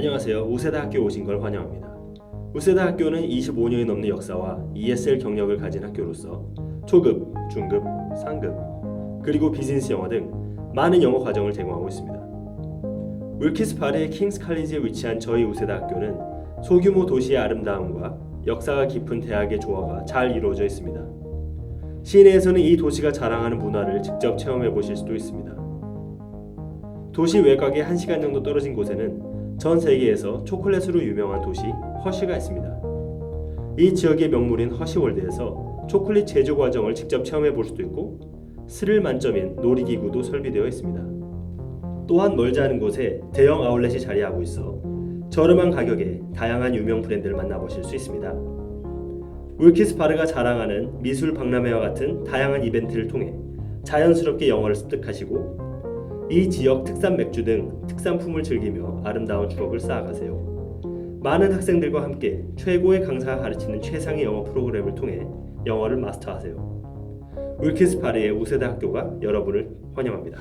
안녕하세요. 우세다 학교 오신 걸 환영합니다. 우세다 학교는 25년이 넘는 역사와 ESL 경력을 가진 학교로서 초급, 중급, 상급, 그리고 비즈니스 영어 등 많은 영어 과정을 제공하고 있습니다. 윌키스 파리의 킹스 칼리지에 위치한 저희 우세다 학교는 소규모 도시의 아름다움과 역사가 깊은 대학의 조화가 잘 이루어져 있습니다. 시내에서는 이 도시가 자랑하는 문화를 직접 체험해 보실 수도 있습니다. 도시 외곽에 1시간 정도 떨어진 곳에는 전 세계에서 초콜릿으로 유명한 도시 허쉬가 있습니다. 이 지역의 명물인 허쉬월드에서 초콜릿 제조 과정을 직접 체험해 볼 수도 있고 스릴 만점인 놀이기구도 설비되어 있습니다. 또한 멀지 않은 곳에 대형 아울렛이 자리하고 있어 저렴한 가격에 다양한 유명 브랜드를 만나보실 수 있습니다. 울키스 바르가 자랑하는 미술 박람회와 같은 다양한 이벤트를 통해 자연스럽게 영어를 습득하시고 이 지역 특산 맥주 등 특산품을 즐기며 아름다운 추억을 쌓아가세요. 많은 학생들과 함께 최고의 강사가 가르치는 최상의 영어 프로그램을 통해 영어를 마스터하세요. 울키스 파리의 우세다 학교가 여러분을 환영합니다.